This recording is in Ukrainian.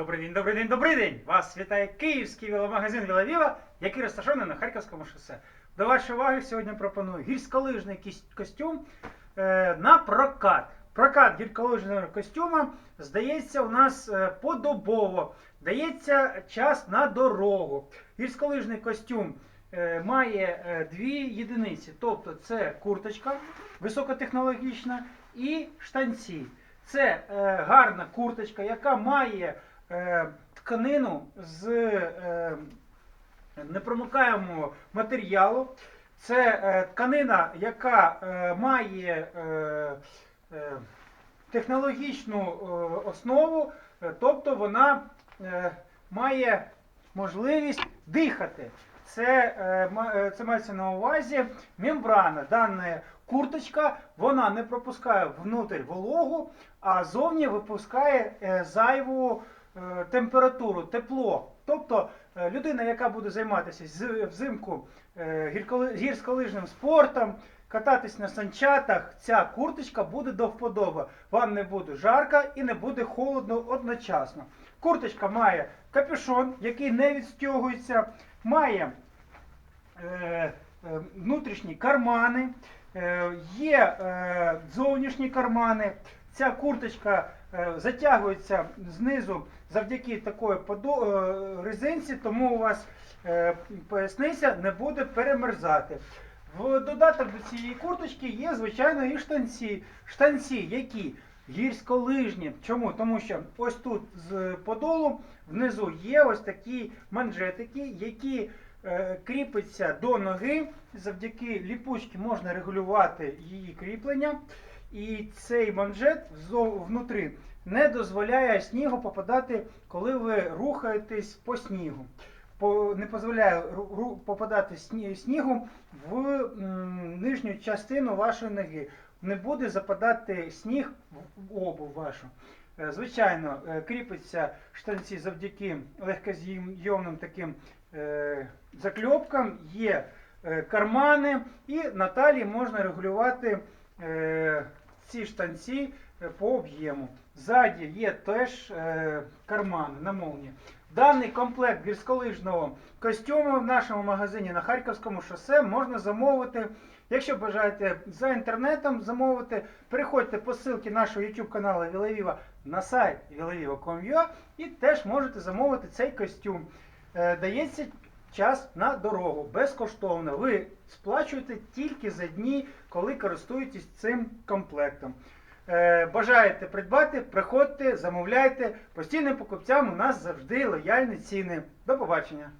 Добрий день, добрий день, добрий день! Вас вітає київський веломагазин Вілавіва, який розташований на Харківському шосе. До вашої уваги сьогодні пропоную гірськолижний костюм е, на прокат. Прокат гірськолижного костюма здається у нас е, подобово. Дається час на дорогу. Гірськолижний костюм е, має дві єдиниці, тобто це курточка високотехнологічна і штанці. Це гарна курточка, яка має тканину з е, непромикаємого матеріалу. Це е, тканина, яка е, має е, е, технологічну е, основу, е, тобто вона е, має можливість дихати. Це, е, е, це мається на увазі мембрана. Дана курточка вона не пропускає внутрь вологу, а зовні випускає е, зайву е, температуру, тепло. Тобто е, людина, яка буде займатися взимку е, гірськолижним спортом, кататись на санчатах, ця курточка буде до вподоби. Вам не буде жарко і не буде холодно одночасно. Курточка має капюшон, який не відстягується, має е, е, внутрішні кармани, е, є е, зовнішні кармани. Ця курточка е, затягується знизу завдяки такої е, резинці, тому у вас е, поясниця не буде перемерзати. В додаток до цієї курточки є, звичайно, і штанці. Штанці, які гірськолижні. Чому? Тому що ось тут з подолу внизу є ось такі манжетики, які е, кріпиться до ноги. Завдяки ліпучці можна регулювати її кріплення. І цей манжет внутрі не дозволяє снігу попадати, коли ви рухаєтесь по снігу. Не дозволяє попадати сні- снігу в нижню частину вашої ноги. Не буде западати сніг в обув вашу. Е, Звичайно, е, кріпиться штанці завдяки легкозйомним таким е, закльопкам, є кармани, і на талії можна регулювати ці штанці по об'єму. Ззаді є теж кармани на молні. Даний комплект гірськолижного костюму в нашому магазині на Харківському шосе можна замовити. Якщо бажаєте за інтернетом замовити, переходьте по ссылці нашого YouTube каналу Вілавіва на сайт vilaviva.com.ua і теж можете замовити цей костюм. Е, Дається час на дорогу безкоштовно. Ви сплачуєте тільки за дні, коли користуєтесь цим комплектом. Е, Бажаєте придбати, приходьте, замовляйте. Постійним покупцям у нас завжди лояльні ціни. До побачення!